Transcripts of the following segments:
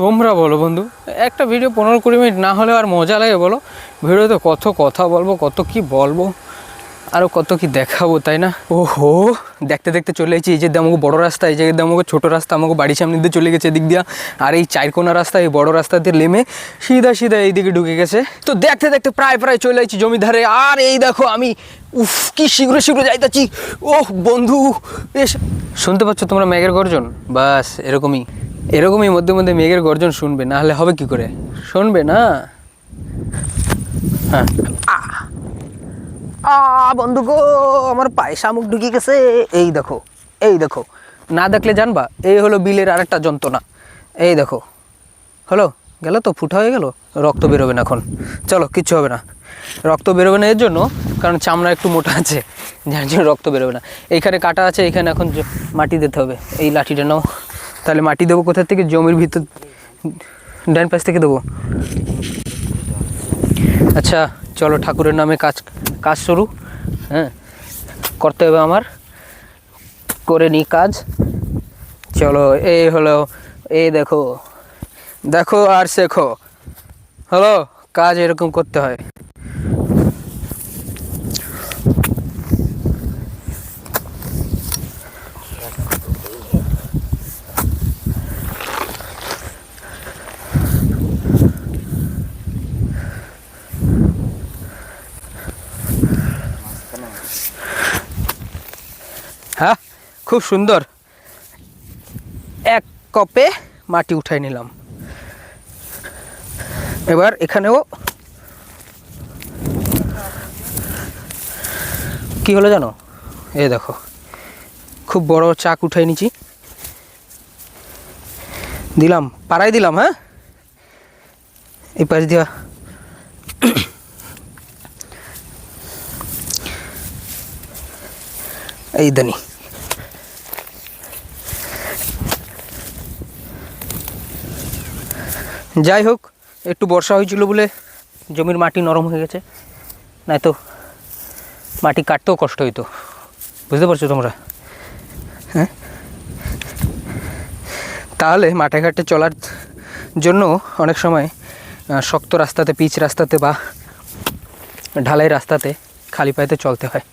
তোমরা বলো বন্ধু। একটা ভিডিও পনেরো কুড়ি মিনিট না হলে আর মজা লাগে বলো। ভিডিওতে কত কথা বলব, কত কি বলব আরও কত কি দেখাবো, তাই না? ওহো, দেখতে দেখতে চলে এসেছি, এই যে আমাকে বড় রাস্তা, এই জায়গায় আমাকে ছোটো রাস্তা, আমাকে বাড়ির সামনে দিয়ে চলে গেছে, এদিক দিয়া। আর এই চারকোনা রাস্তা, এই বড় রাস্তা দিয়ে নেমে সিধা সিধা এইদিকে ঢুকে গেছে। তো দেখতে দেখতে প্রায় প্রায় চলে এসেছি জমিধারে আর এই দেখো আমি, উফ, কি শীঘ্র শীঘ্র যাইতেছি। ওহ, বন্ধু, বেশ। শুনতে পাচ্ছ তোমরা ম্যাগের গর্জন? বাস, এরকমই। এরকমই মধ্যে মধ্যে মেঘের গর্জন শুনবে, না হলে হবে কি করে? শুনবে না? হ্যাঁ। আ, বন্ধু গো, আমার পায়ে শামুক ঢুকে গেছে। এই দেখো এই দেখো। না দেখলে জানবা, এই হলো বিলের আরেকটা যন্ত্রণা। এই দেখো। হলো? গেল তো, ফুটা হয়ে গেল? রক্ত বেরোবে না এখন। চলো, কিচ্ছু হবে না। রক্ত বেরোবে না এর জন্য, কারণ চামড়া একটু মোটা আছে, যার জন্য রক্ত বেরোবে না। এইখানে কাটা আছে, এইখানে এখন মাটি দিতে হবে। এই লাঠিটা নাও। তাহলে মাটি দেবো কোথা থেকে? জমির ভিতর, ডান পাশ থেকে দেবো। আচ্ছা চলো ঠাকুরের নামে কাজ কাজ শুরু। হ্যাঁ করতে হবে আমার। করে নিই কাজ। চলো এই হলো এই দেখো দেখো আর শেখো। হলো, কাজ এরকম করতে হয় হ্যাঁ খুব সুন্দর। এক কপে মাটি উঠাই নিলাম। এবার এখানেও কি হলো জানো? এ দেখো, খুব বড় চাক উঠাই নিছি। দিলাম পাড়াই দিলাম হ্যাঁ? এই পাশ দিয়া। এই দানি। যাই হোক একটু বর্ষা হয়েছিল বলে জমির মাটি নরম হয়ে গেছে। নয়তো মাটি কাটতেও কষ্ট হইতো। বুঝতে পারছ তোমরা? হ্যাঁ? তাহলে মাঠে ঘাটে চলার জন্য অনেক সময় শক্ত রাস্তাতে, পিচ রাস্তাতে বা ঢালাই রাস্তাতে খালি পায়েতে চলতে হয়।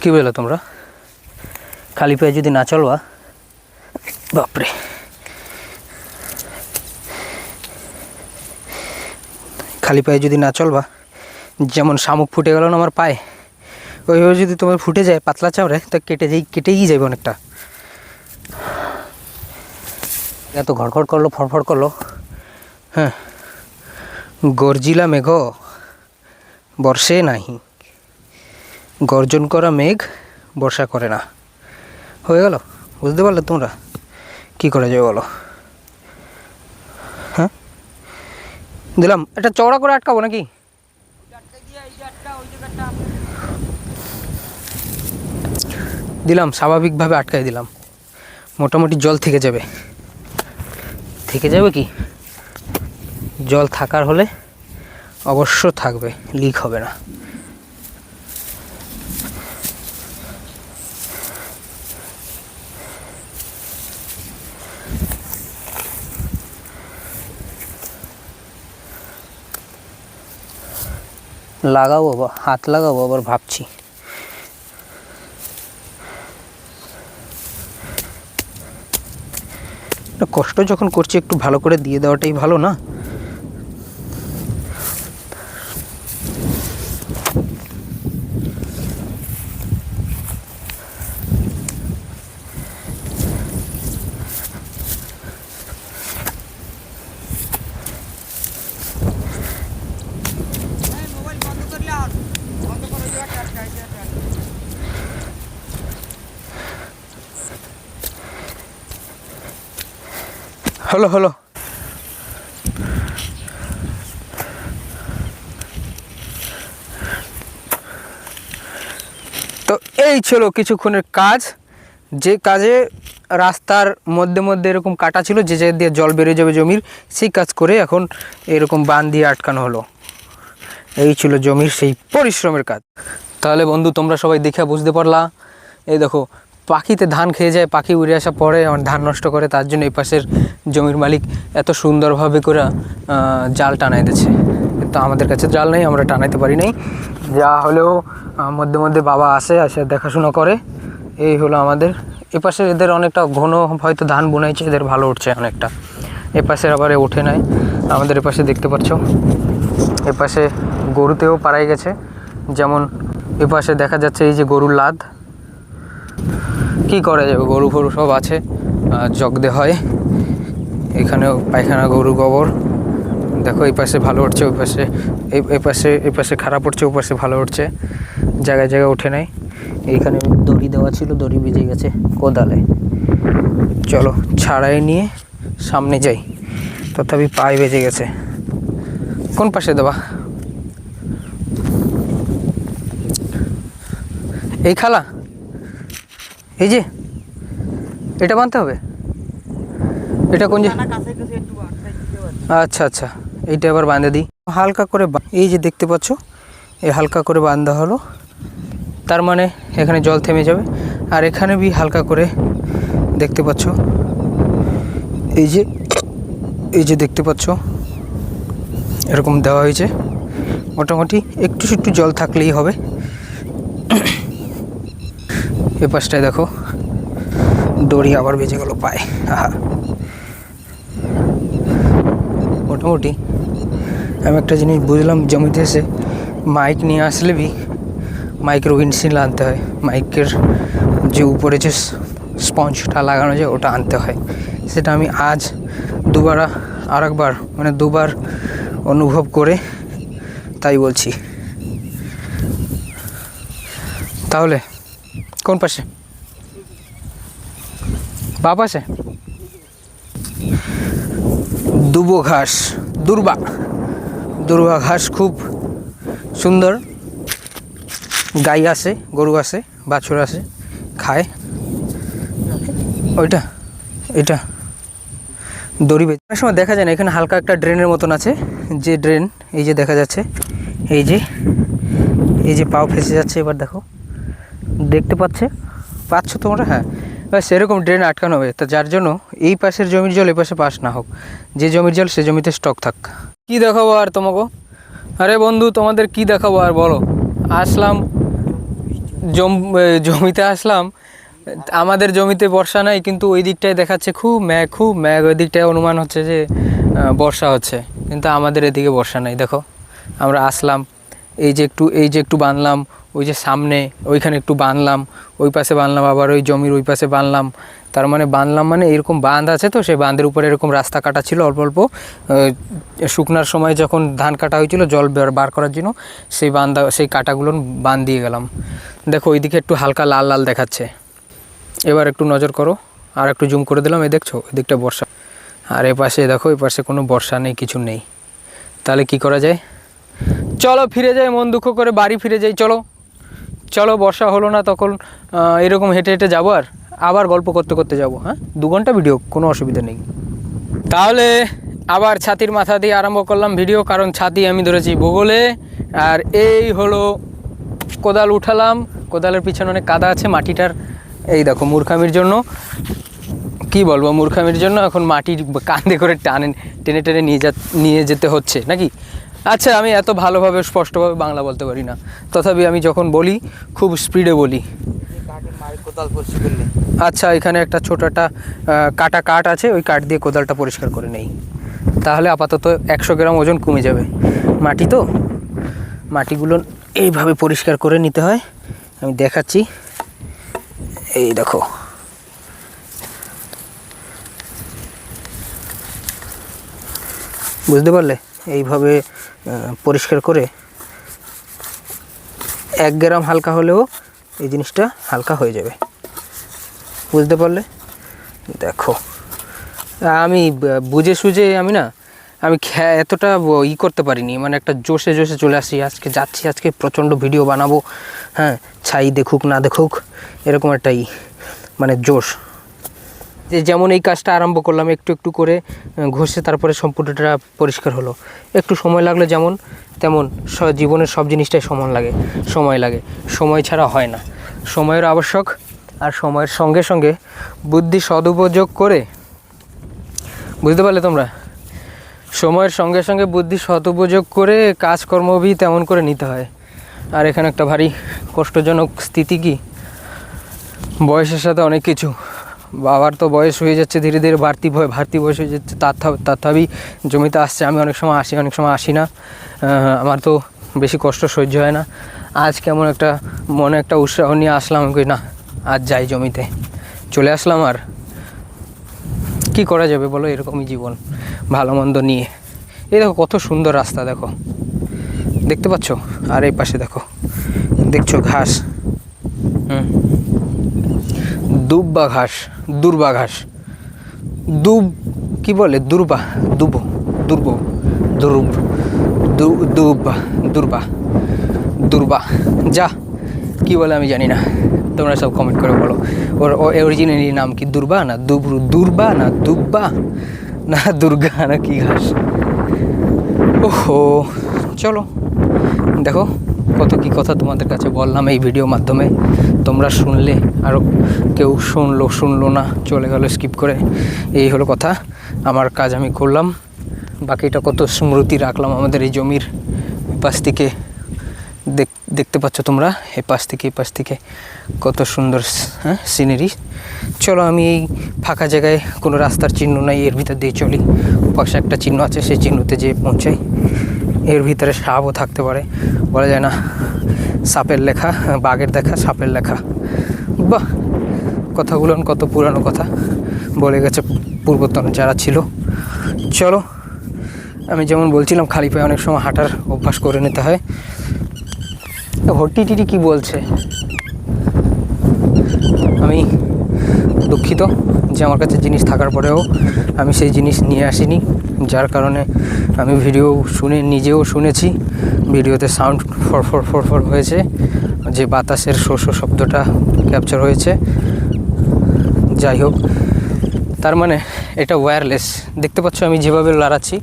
কি বলল তোমরা? খালি পায়ে যদি না চলবা, বাপরে। খালি পায়ে যদি না চলবা, যেমন শামুক ফুটে গেল না আমার পায়ে, ওইভাবে যদি তোমার ফুটে যায় পাতলা চামড়ে, তা কেটে যাই কেটেই যাবে অনেকটা। এত ঘড়ঘড় করল, ফড়ফড় করল। হ্যাঁ গর্জিলা মেঘ, বর্ষে নাহি। গর্জন করা মেঘ, বর্ষা করে না। হয়ে গেল? বুঝতে পারলে তোমরা? কি করা যাবে বলো হ্যাঁ দিলাম। এটা চওড়া করে আটকাবো নাকি? দিলাম, স্বাভাবিকভাবে আটকাই দিলাম। মোটামুটি জল থেকে যাবে। থেকে যাবে কি? জল থাকার হলে অবশ্য থাকবে, লিক হবে না। লাগাবো বা হাত লাগাবো, আবার ভাবছি। কষ্ট যখন করছি, একটু ভালো করে দিয়ে দেওয়াটাই ভালো না? হলো হলো তো এই ছিল কিছুক্ষণের কাজ। যে কাজে রাস্তার মধ্যে মধ্যে এরকম কাটা ছিল, যে জায়গা দিয়ে জল বেরিয়ে যাবে জমির, সেই কাজ করে এখন এরকম বান দিয়ে আটকানো হলো। এই ছিল জমির সেই পরিশ্রমের কাজ। তাহলে বন্ধু, তোমরা সবাই দেখে বুঝতে পারলা। এই দেখো, পাখিতে ধান খেয়ে যায়, পাখি উড়ে আসা পরে ধান নষ্ট করে, তার জন্য এই পাশের জমির মালিক এত সুন্দরভাবে করে জাল টানাই দিচ্ছে। তো আমাদের কাছে জাল নেই, আমরা টানাইতে পারি নাই। যা হলেও মধ্যে মধ্যে বাবা আসে আসে, দেখাশোনা করে। এই হলো আমাদের। এপাশে এদের অনেকটা ঘন, হয়তো ধান বুনাইছে, এদের ভালো উঠছে অনেকটা। এপাশের আবার ওঠে নাই। আমাদের এপাশে দেখতে পাচ্ছ এপাশে গরুতেও পাড়াই গেছে। যেমন এপাশে দেখা যাচ্ছে এই যে গরুর লাদ। কি করা যাবে? গরু ফরু সব আছে আহ, জগ দে হয়। এখানেও পায়খানা গরু গোবর। দেখো এই পাশে ভালো উঠছে ওই পাশে এই পাশে এই পাশে খারাপ উঠছে ওই পাশে ভালো উঠছে। জায়গায় জায়গায় উঠে নাই। এইখানে দড়ি দেওয়া ছিল দড়ি ভিজে গেছে কোদালে। চলো ছাড়াই নিয়ে সামনে যাই। তথাপি পায়ে বেজে গেছে। কোন পাশে দেবা? এই খালা এই যে এটা বানতে হবে? এটা কোন যে আচ্ছা আচ্ছা এইটা এবার বাঁধে দিই। হালকা করে এই যে দেখতে পাচ্ছ এই হালকা করে বাঁধা হলো। তার মানে এখানে জল থেমে যাবে। আর এখানে বি হালকা করে দেখতে পাচ্ছ এই যে এই যে দেখতে পাচ্ছ এরকম দেওয়া হয়েছে। মোটামুটি একটু একটু জল থাকলেই হবে। এ পাশটায় দেখো। দড়ি আবার বেজে গেল পায়ে। মোটামুটি। আমি একটা জিনিস বুঝলাম, জমিতে এসে মাইক নিয়ে আসলে বি, মাইকের উইন্ডশিল আনতে হয়। মাইকের যে উপরে যে স্পঞ্জটা লাগানো যায়, ওটা আনতে হয়। সেটা আমি আজ দুবার আর একবার মানে দুবার অনুভব করে তাই বলছি। তাহলে কোন পাশে? বা পাশে? দুবো ঘাস, দুর্বা। দুর্বা ঘাস খুব সুন্দর। গাই আসে গরু আসে বাছুর আসে খায়। ওইটা, এটা। দড়ি বেঁচে অনেক সময় দেখা যায় না, এখানে হালকা একটা ড্রেনের মতন আছে। যে ড্রেন, এই যে দেখা যাচ্ছে, এই যে এই যে পাও ফেসে যাচ্ছে, এবার দেখো। দেখতে পাচ্ছে? পাচ্ছ তোমরা? হ্যাঁ। এবার সেরকম ড্রেন আটকানো হবে, তা যার জন্য এই পাশের জমির জল, এই পাশে পাস না হোক। যে জমির জল, সে জমিতে স্টক থাক। কি দেখাবো আর তোমাকে? আরে বন্ধু, তোমাদের কি দেখাবো আর বলো? আসলাম, জম জমিতে আসলাম। আমাদের জমিতে বর্ষা নাই, কিন্তু ওই দিকটায় দেখাচ্ছে খুব ম্যাঘ খুব ম্যাঘ। ওই দিকটায় অনুমান হচ্ছে যে বর্ষা হচ্ছে, কিন্তু আমাদের এদিকে বর্ষা নাই। দেখো, আমরা আসলাম। এই যে একটু, এই যে একটু বাঁধলাম ওই যে সামনে, ওইখানে একটু বাঁধলাম ওই পাশে বাঁধলাম আবার ওই জমির ওই পাশে বাঁধলাম তার মানে বাঁধলাম মানে এরকম বাঁধ আছে তো, সেই বাঁধের উপরে এরকম রাস্তা কাটা ছিল অল্প অল্প। শুকনার সময় যখন ধান কাটা হয়েছিল, জল বার করার জন্য সেই বান্ধা সেই কাটাগুলো বাঁধ দিয়ে গেলাম। দেখো, ওইদিকে একটু হালকা লাল লাল দেখাচ্ছে। এবার একটু নজর করো, আর একটু জুম করে দিলাম, এই দেখছ, এদিকটা বর্ষা। আর এ পাশে দেখো এই পাশে কোনো বর্ষা নেই, কিছু নেই। তাহলে কি করা যায়? চলো ফিরে যাই, মন দুঃখ করে বাড়ি ফিরে যাই, চলো। চলো, বর্ষা হলো না তখন এরকম হেঁটে হেঁটে যাব আর আবার গল্প করতে করতে যাব হ্যাঁ? দু ঘণ্টা ভিডিও কোনো অসুবিধা নেই। তাহলে আবার ছাতির মাথা দিয়ে আরম্ভ করলাম ভিডিও কারণ ছাতি আমি ধরেছি ভূগোলে। আর এই হলো কোদাল উঠালাম, কোদালের পিছনে অনেক কাদা আছে, মাটিটার, এই দেখো মূর্খামির জন্য। কি বলব, মূর্খামির জন্য এখন মাটির কাঁধে করে টানে, টেনে টেনে নিয়ে যা, নিয়ে যেতে হচ্ছে, নাকি? আচ্ছা আমি এত ভালোভাবে, স্পষ্টভাবে বাংলা বলতে পারি না। তথাপি আমি যখন বলি, খুব স্পিডে বলি। আচ্ছা এখানে একটা ছোট একটা কাটা কাঠ আছে, ওই কাঠ দিয়ে কোদালটা পরিষ্কার করে নেই। তাহলে আপাতত একশো গ্রাম ওজন কমে যাবে। মাটি তো? মাটিগুলো এইভাবে পরিষ্কার করে নিতে হয়। আমি দেখাচ্ছি। এই দেখো। বুঝতে পারলে? এইভাবে পরিষ্কার করে এক গ্রাম হালকা হলেও এই জিনিসটা হালকা হয়ে যাবে। বুঝতে পারলে? দেখো। আমি বুঝে সুঝে আমি না, আমি এতটা ই করতে পারিনি। মানে একটা জোশে জোশে চলে আসি। আজকে যাচ্ছি, আজকে প্রচণ্ড ভিডিও বানাবো। হ্যাঁ ছাই দেখুক, না দেখুক, এরকম একটা ই মানে জোশ। যেমন এই কাজটা আরম্ভ করলাম, একটু একটু করে ঘষে তারপরে সম্পূর্ণটা পরিষ্কার হলো। একটু সময় লাগল যেমন, তেমন জীবনের সব জিনিসটাই সমান লাগে, সময় লাগে। সময় ছাড়া হয় না। সময়ের আবশ্যক আর সময়ের সঙ্গে সঙ্গে বুদ্ধি সদুপযোগ করে, বুঝতে পারলে তোমরা? সময়ের সঙ্গে সঙ্গে বুদ্ধি সদুপযোগ করে কাজকর্ম ভি তেমন করে নিতে হয়। আর এখানে একটা ভারী কষ্টজনক স্থিতি কি? বয়সের সাথে অনেক কিছু। বাবার তো বয়স হয়ে যাচ্ছে ধীরে ধীরে বাড়তি ভয় বাড়তি বয়স হয়ে যাচ্ছে তার তথাপি জমিতে আসছে। আমি অনেক সময় আসি অনেক সময় আসি না। আমার তো বেশি কষ্ট সহ্য হয় না। আজ কেমন একটা মনে একটা উৎসাহ নিয়ে আসলাম কই, না আজ যাই জমিতে। চলে আসলাম আর কি করা যাবে বলো এরকমই জীবন ভালো মন্দ নিয়ে। এই দেখো কত সুন্দর রাস্তা দেখো। দেখতে পাচ্ছ? আর এই পাশে দেখো দেখছ ঘাস। হুম। দুব্বা ঘাস দুর্বা ঘাস দুব, কি বলে? দুর্বা, দুব, দুর্ব দুর্ব দুব্বা দুর্বা দুর্বা। যা, কি বলে আমি জানি না। তোমরা সব কমেন্ট করে বলো। ওর অরিজিনালি নাম কি, দুর্বা না দুবরু দুর্বা না দুব্বা? না দুর্গা না কি ঘাস? ওহো, চলো, দেখো। কত কি কথা তোমাদের কাছে বললাম এই ভিডিও মাধ্যমে। তোমরা শুনলে আরও কেউ শুনলো শুনলো না, চলে গেল স্কিপ করে। এই হলো কথা। আমার কাজ আমি করলাম। বাকিটা কত স্মৃতি রাখলাম আমাদের এই জমির পাশ থেকে। দেখ- দেখতে পাচ্ছ তোমরা? এই পাশ থেকে এই পাশ থেকে। কত সুন্দর হ্যাঁ সিনারি চলো আমি এই ফাঁকা জায়গায় কোনো রাস্তার চিহ্ন নাই, এর ভিতর দিয়ে চলি। পাশে একটা চিহ্ন আছে, সেই চিহ্নতে যেয়ে পৌঁছাই। এর ভিতরে সাপও থাকতে পারে। বলা যায় না, সাপের লেখা, বাঘের দেখা, সাপের লেখা। বাহ! কথাগুলো কত পুরানো কথা। বলে গেছে পূর্বতন যারা ছিল। চলো, আমি যেমন বলছিলাম, খালি পায়ে অনেক সময় হাঁটার অভ্যাস করে নিতে হয়। হটিটিটি কি বলছে? আমি দুঃখিত। যে আমার কাছে জিনিস থাকার পরেও আমি সেই জিনিস নিয়ে আসিনি। যার কারণে আমি ভিডিও শুনে, নিজেও শুনেছি। ভিডিওতে সাউন্ড ফর ফর ফর ফর হয়েছে। যে বাতাসের শোষ শব্দটা ক্যাপচার হয়েছে। যাই হোক, তার মানে এটা ওয়্যারলেস দেখতে পাচ্ছ আমি যেভাবে লাড়াচ্ছি,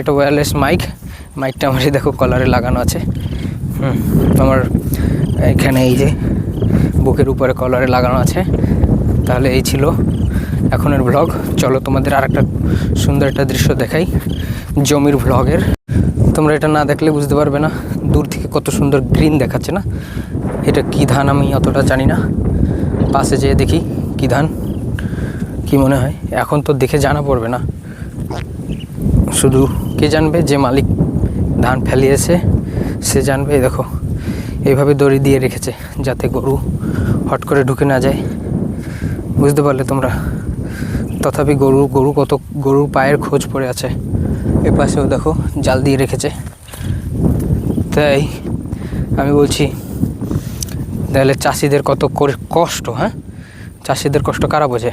এটা ওয়্যারলেস মাইক মাইকটা আমার দেখো কলারে লাগানো আছে। হুম, আমার এখানে এই যে বুকের উপরে কলারে লাগানো আছে। তাহলে এই ছিল এখনের ভ্লগ চলো তোমাদের আর একটা সুন্দর একটা দৃশ্য দেখাই, জমির ভ্লগের তোমরা এটা না দেখলে বুঝতে পারবে না, দূর থেকে কত সুন্দর গ্রিন দেখাচ্ছে না। এটা কী ধান আমি অতটা জানি না। পাশে যেয়ে দেখি কী ধান, কি মনে হয়। এখন তো দেখে জানা পড়বে না। শুধু কে জানবে যে মালিক ধান ফেলিয়েছে, সে জানবে। দেখো, এইভাবে দড়ি দিয়ে রেখেছে যাতে গরু হট করে ঢুকে না যায়। বুঝতে পারলে তোমরা। তথাপি গরু গরু কত গরুর পায়ের খোঁজ পড়ে আছে। এ পাশেও দেখো, জাল দিয়ে রেখেছে। তাই আমি বলছি, তাহলে চাষিদের কত কষ্ট হ্যাঁ? চাষিদের কষ্ট কারা বোঝে?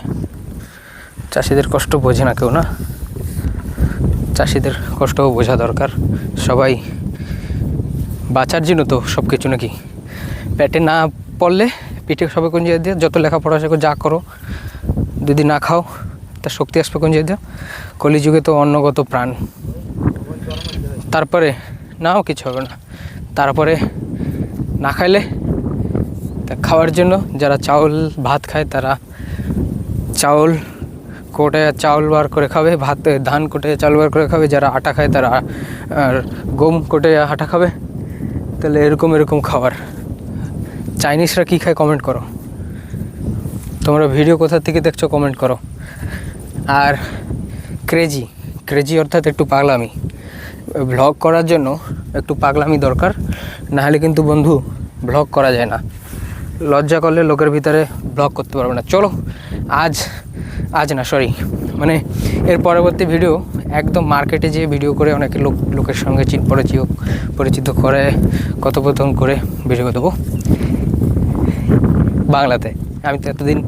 চাষিদের কষ্ট বোঝে না কেউ না? চাষিদের কষ্টও বোঝা দরকার। সবাই বাঁচার জন্য তো সব কিছু নাকি? পেটে না পড়লে পিঠে সবাই কোন জায়গায় দিয়ে যত লেখাপড়া শেখো, যা করো, যদি না খাও তার শক্তি আসবে কোন কলিযুগে তো অন্নগত প্রাণ। তারপরে নাও কিছু হবে না। তারপরে না খাইলে তা খাওয়ার জন্য যারা চাউল, ভাত খায় তারা চাউল কোটে চাউল বার করে খাবে, ভাত, ধান কোটে চাউল বার করে খাবে, যারা আটা খায় তারা, আর গম কোটে আটা খাবে। তাহলে এরকম এরকম খাবার। চাইনিজরা কী খায় কমেন্ট করো। তোমরা ভিডিও কোথা থেকে দেখছ কমেন্ট করো। আর ক্রেজি ক্রেজি অর্থাৎ একটু পাগলামি। ভ্লগ করার জন্য একটু পাগলামি দরকার না হলে কিন্তু বন্ধু ভ্লগ করা যায় না। লজ্জা করলে লোকের ভিতরে ব্লগ করতে পারবে না। চলো, আজ আজ না সরি মানে এর পরবর্তী ভিডিও একদম মার্কেটে যেয়ে ভিডিও করে অনেকে লোক, লোকের সঙ্গে চিন পরিচিত পরিচিত করে, কথোপকথন করে ভিডিও দেবো। বাংলাতে। আমি তো এতদিন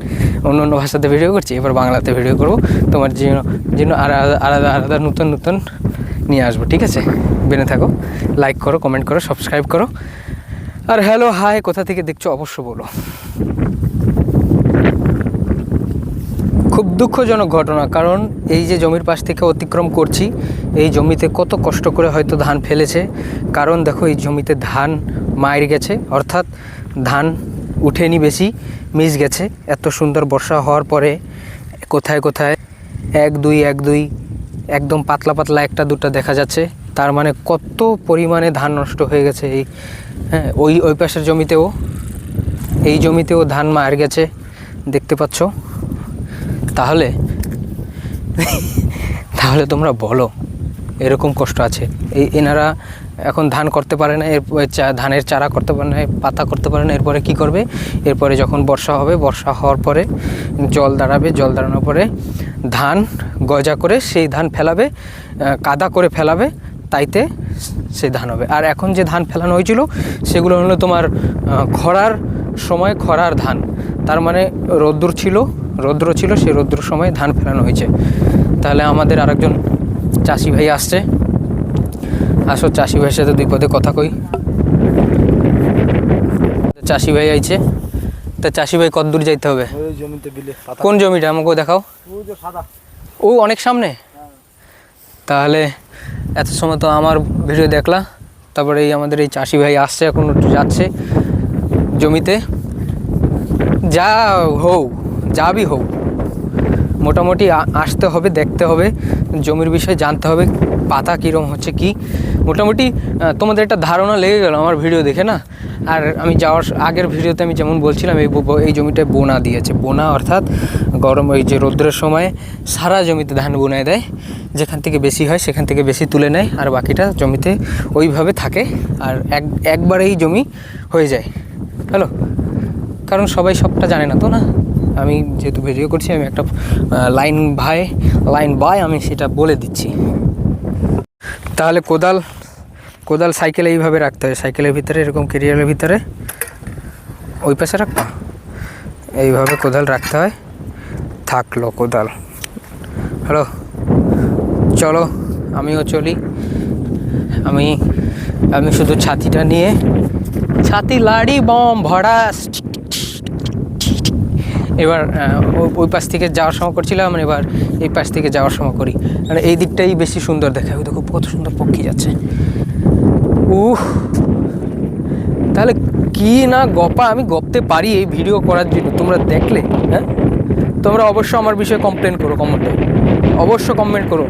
অন্য অন্য ভাষাতে ভিডিও করছি, এবার বাংলাতে ভিডিও করব। তোমার জন্য জন্য আলাদা আলাদা আলাদা নতুন নতুন নিয়ে আসব, ঠিক আছে? বেনে থাকো লাইক করো কমেন্ট করো সাবস্ক্রাইব করো। আর হ্যালো হাই কোথা থেকে দেখছ অবশ্য বলো। খুব দুঃখজনক ঘটনা, কারণ এই যে জমির পাশ থেকে অতিক্রম করছি, এই জমিতে কত কষ্ট করে হয়তো ধান ফেলেছে। কারণ দেখো, এই জমিতে ধান মায়ের গেছে, অর্থাৎ ধান উঠেনি বেশি, মিস গেছে। এত সুন্দর বর্ষা হওয়ার পরে কোথায় কোথায়? এক, দুই এক, দুই, একদম পাতলা পাতলা একটা, দুটো দেখা যাচ্ছে। তার মানে কত পরিমাণে ধান নষ্ট হয়ে গেছে এই হ্যাঁ ওই ওই পাশের জমিতেও। এই জমিতেও ধান মার গেছে, দেখতে পাচ্ছ? তাহলে তাহলে তোমরা বলো, এরকম কষ্ট আছে। এই এনারা এখন ধান করতে পারে না এর ধানের চারা করতে পারে না, পাতা করতে পারে না, এরপরে কি করবে? এরপরে যখন বর্ষা হবে, বর্ষা হওয়ার পরে জল দাঁড়াবে, জল দাঁড়ানোর পরে ধান গজা করে সেই ধান ফেলাবে কাদা করে ফেলাবে, তাইতে সেই ধান হবে। আর এখন যে ধান ফেলানো হয়েছিল, সেগুলো হলো তোমার খরার সময় খরার ধান। তার মানে রৌদ্র ছিল রৌদ্র ছিল, সেই রৌদ্র সময় ধান ফেলানো হয়েছে। তাহলে আমাদের আরেকজন চাষি ভাই আসছে। আসো চাষি ভাইয়ের সাথে দুই পদে কথা কই। চাষি ভাই আইছে। তা চাষি ভাই কত দূর যাইতে হবে? কোন জমিটা? আমাকেও দেখাও। ওই যে সাদা। ও অনেক সামনে? তাহলে এত সময় তো আমার ভিডিও দেখলা। তারপরে এই আমাদের এই চাষি ভাই আসছে এখন একটু যাচ্ছে জমিতে। যা হোক যাবি হোক মোটামুটি আসতে হবে দেখতে হবে। জমির বিষয়ে জানতে হবে পাতা কীরকম হচ্ছে কি। মোটামুটি তোমাদের একটা ধারণা লেগে গেল আমার ভিডিও দেখে, না? আর আমি যাওয়ার আগের ভিডিওতে আমি যেমন বলছিলাম, এই এই জমিটায় বোনা দিয়েছে। বোনা অর্থাৎ গরম, ওই যে রৌদ্রের সময় সারা জমিতে ধান বোনায় দেয়। যেখান থেকে বেশি হয় সেখান থেকে বেশি তুলে নেয়, আর বাকিটা জমিতে ওইভাবে থাকে, আর এক, একবারেই জমি হয়ে যায়। হ্যালো? কারণ সবাই সবটা জানে না, তো না? আমি যেহেতু ভিডিও করছি, আমি একটা লাইন ভাই, লাইন বাই আমি সেটা বলে দিচ্ছি। তাহলে কোদাল কোদাল সাইকেলে এইভাবে রাখতে হয়। সাইকেলের ভিতরে, এরকম কেরিয়ারের ভিতরে ওই পাশে রাখতাম এইভাবে কোদাল রাখতে হয়। থাকল কোদাল। হ্যালো চলো, আমিও চলি। আমি আমি শুধু ছাতিটা নিয়ে, ছাতি, লাড়ি, বম ভড়াস এবার ওই পাশ থেকে যাওয়ার সময় করছিলাম এবার এই পাশ থেকে যাওয়ার সময় করি। মানে এই দিকটাই বেশি সুন্দর দেখায় ওই দেখো কত সুন্দর পক্ষী যাচ্ছে। উহ! তাহলে কি না গপা, আমি গপতে পারি এই ভিডিও করার জন্য? তোমরা দেখলে হ্যাঁ? তোমরা অবশ্য আমার বিষয়ে কমপ্লেন করো কমেন্টে অবশ্য কমেন্ট করো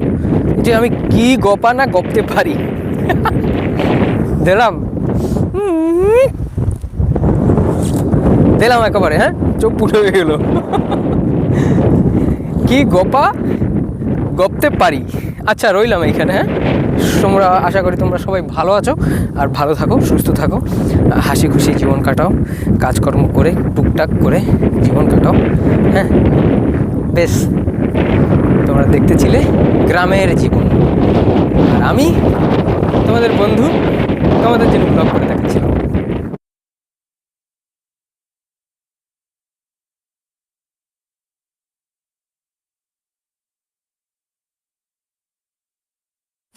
যে আমি কি গপা না গপতে পারি। দিলাম দিলাম একেবারে হ্যাঁ? চোখ পুটে হয়ে গেল। কি গপা? গপতে পারি। আচ্ছা রইলাম এইখানে হ্যাঁ? তোমরা, আশা করি তোমরা সবাই ভালো আছো আর ভালো থাকো, সুস্থ থাকো, হাসি খুশি জীবন কাটাও, কাজকর্ম করে, টুকটাক করে জীবন কাটাও হ্যাঁ? বেশ। তোমরা দেখতেছিলে গ্রামের জীবন। আর আমি তোমাদের বন্ধু, তোমাদের জন্য ব্লগ করে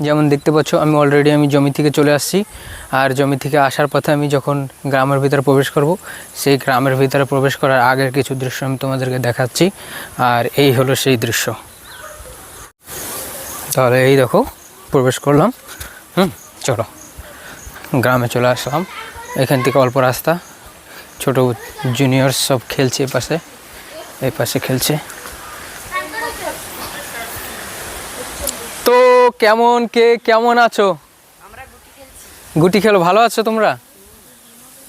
যেমন দেখতে পাচ্ছ, আমি অলরেডি আমি জমি থেকে চলে আসছি। আর জমি থেকে আসার পথে আমি যখন গ্রামের ভিতরে প্রবেশ করব, সেই গ্রামের ভিতরে প্রবেশ করার আগের কিছু দৃশ্য আমি তোমাদেরকে দেখাচ্ছি। আর এই হলো সেই দৃশ্য। তাহলে এই দেখো, প্রবেশ করলাম। হুম, চলো। গ্রামে চলে আসলাম। এখান থেকে অল্প রাস্তা। ছোট জুনিয়র সব খেলছে এই পাশে। এই পাশে খেলছে তো কেমন? কে কেমন আছো? গুটি খেলো ভালো আছো তোমরা?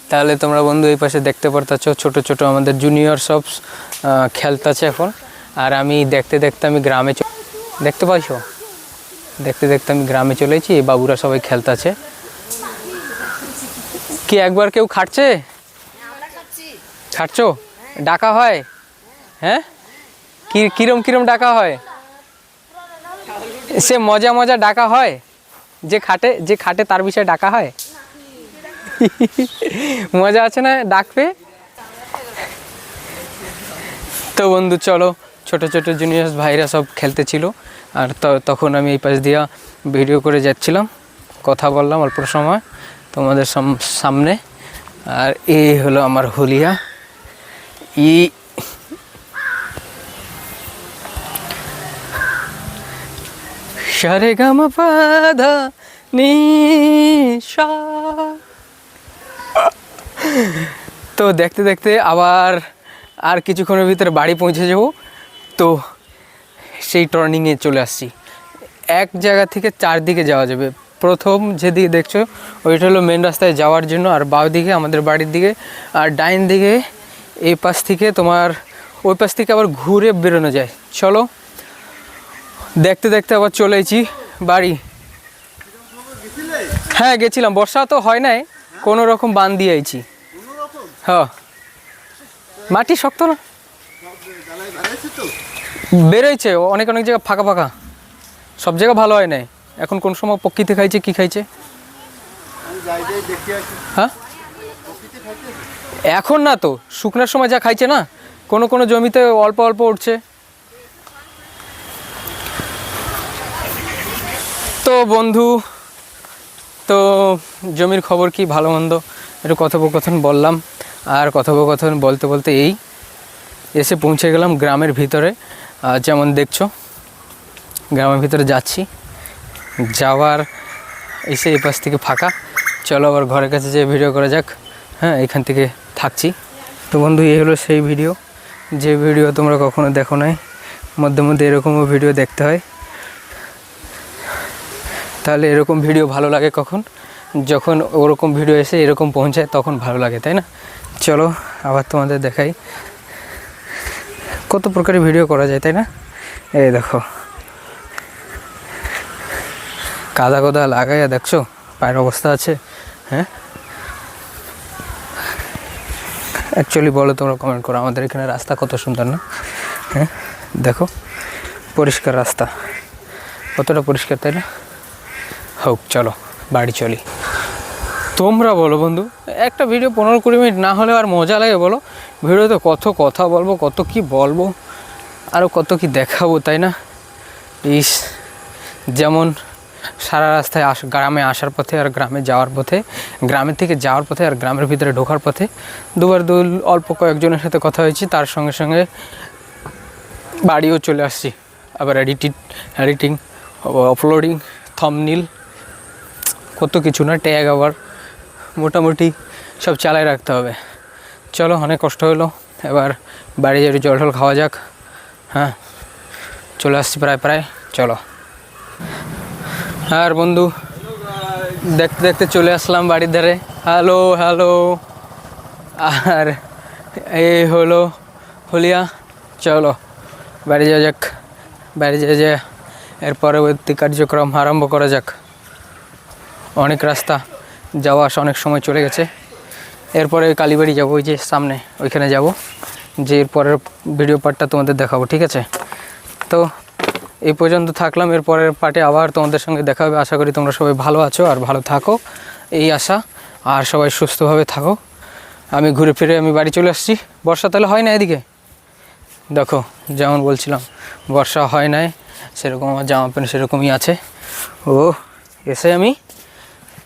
তাহলে তোমরা বন্ধু এই পাশে দেখতে পারতাছ ছোট ছোট আমাদের জুনিয়র সব খেলতাছে এখন। আর আমি দেখতে দেখতে আমি গ্রামে দেখতে পাইছো? দেখতে দেখতে আমি গ্রামে চলেছি এই বাবুরা সবাই খেলতাছে। কি একবার কেউ খাটছে। খাটছো? ডাকা হয়? হ্যাঁ? কি কিরম কিরম ডাকা হয়? সে মজা মজা ডাকা হয়? যে খাটে যে খাটে তার বিষয়ে ডাকা হয়? মজা আছে না ডাকবে তো বন্ধু, চলো, ছোট ছোট জুনিয়র্স ভাইরা সব খেলতে ছিল। আর তখন আমি এই পাশ দিয়া ভিডিও করে যাচ্ছিলাম। কথা বললাম অল্প সময় তোমাদের সাম- সামনে। আর এই হলো আমার হুলিয়া। ই সারে গামা পাধা নিশা। তো দেখতে দেখতে আবার আর কিছুক্ষণের ভিতরে বাড়ি পৌঁছে যাব। তো সেই টার্নিংয়ে চলে আসছি। এক জায়গা থেকে চারদিকে যাওয়া যাবে। প্রথম যেদিকে দেখছ, ওইটা হলো মেন রাস্তায় যাওয়ার জন্য আর বাঁ দিকে আমাদের বাড়ির দিকে। আর ডাইন দিকে এই পাশ থেকে তোমার, ওই পাশ থেকে আবার ঘুরে বেরোনো যায়। চলো দেখতে দেখতে আবার চলে এসেছি বাড়ি। হ্যাঁ গেছিলাম। বর্ষা তো হয় নাই, কোনো রকম বান দিয়ে আইছি। হ্যাঁ। মাটি শক্ত না? বেরোইছে, অনেক অনেক জায়গা ফাঁকা ফাঁকা। সব জায়গা ভালো হয় নাই। এখন কোন সময় পক্ষিতে খাইছে, কি খাইছে? হ্যাঁ? এখন না তো, শুকনার সময় যা খাইছে না, কোনো কোনো জমিতে অল্প অল্প উঠছে। তো বন্ধু, তো জমির খবর কি? ভালো মন্দ। একটু কথোপকথন বললাম। আর কথোপকথন বলতে বলতে এই, এসে পৌঁছে গেলাম গ্রামের ভিতরে। যেমন দেখছ, গ্রামের ভিতরে যাচ্ছি। যাওয়ার এসে এই পাশ থেকে ফাঁকা। চলো আবার ঘরের কাছে যে ভিডিও করা যাক। হ্যাঁ এখান থেকে থাকছি। তো বন্ধু, এই হলো সেই ভিডিও যে ভিডিও তোমরা কখনো দেখো নাই, মধ্যে মধ্যে এরকমও ভিডিও দেখতে হয়। তাহলে এরকম ভিডিও ভালো লাগে কখন? যখন ওরকম ভিডিও এসে এরকম পৌঁছায়, তখন ভালো লাগে, তাই না? চলো, আবার তোমাদের দেখাই। কত প্রকারের ভিডিও করা যায়, তাই না? এই দেখো। কাদা কোদা লাগাইয়া দেখছ? পায়ের অবস্থা আছে হ্যাঁ? অ্যাকচুয়ালি বলো তোমরা কমেন্ট করো। আমাদের এখানে রাস্তা কত সুন্দর, না? হ্যাঁ? দেখো, পরিষ্কার রাস্তা। কতটা পরিষ্কার, তাই না? হোক চলো, বাড়ি চলি। তোমরা বলো বন্ধু, একটা ভিডিও পনেরো কুড়ি মিনিট না হলে আর মজা লাগে বলো। ভিডিওতে কত কথা বলব, কত কি বলব আরও কত কি দেখাবো, তাই না? ইস, যেমন সারা রাস্তায় আস, গ্রামে আসার পথে আর গ্রামে যাওয়ার পথে, গ্রামের থেকে যাওয়ার পথে আর গ্রামের ভিতরে ঢোকার পথে দুবার দু অল্প কয়েকজনের সাথে কথা হয়েছি, তার সঙ্গে সঙ্গে বাড়িও চলে আসছি। আবার এডিটিং এডিটিং আপলোডিং থমনিল কত কিছু না, ট্যাগ আবার। মোটামুটি সব চালায় রাখতে হবে। চলো, অনেক কষ্ট হলো। এবার বাড়ি যাই জল টল খাওয়া যাক। হ্যাঁ চলে আসছি প্রায় প্রায়। চলো। আর বন্ধু দেখতে দেখতে চলে আসলাম বাড়ির ধারে। Hello hello. আর এই হলো হলিয়া। চলো, বাড়ি যাওয়া যাক। বাড়ি যাওয়া যায় এর পরবর্তী কার্যক্রম আরম্ভ করা যাক। অনেক রাস্তা যাওয়া আসা অনেক সময় চলে গেছে। এরপরে কালীবাড়ি যাব, ওই যে সামনে, ওইখানে যাব। যে এরপরের ভিডিও পার্টটা তোমাদের দেখাবো, ঠিক আছে? তো এই পর্যন্ত থাকলাম এরপরের পার্টে আবার তোমাদের সঙ্গে দেখা হবে। আশা করি তোমরা সবাই ভালো আছো আর ভালো থাকো, এই আশা। আর সবাই সুস্থভাবে থাকো। আমি ঘুরে ফিরে আমি বাড়ি চলে আসছি। বর্ষা তাহলে হয় না এদিকে? দেখো, যেমন বলছিলাম, বর্ষা হয় নাই, সেরকম আমার জামা প্যান্ট সেরকমই আছে। ও, এসে আমি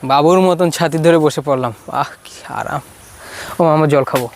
বাবুর মতন ছাতি ধরে বসে পড়লাম। আহ কি আরাম। ও আমার জল খাব।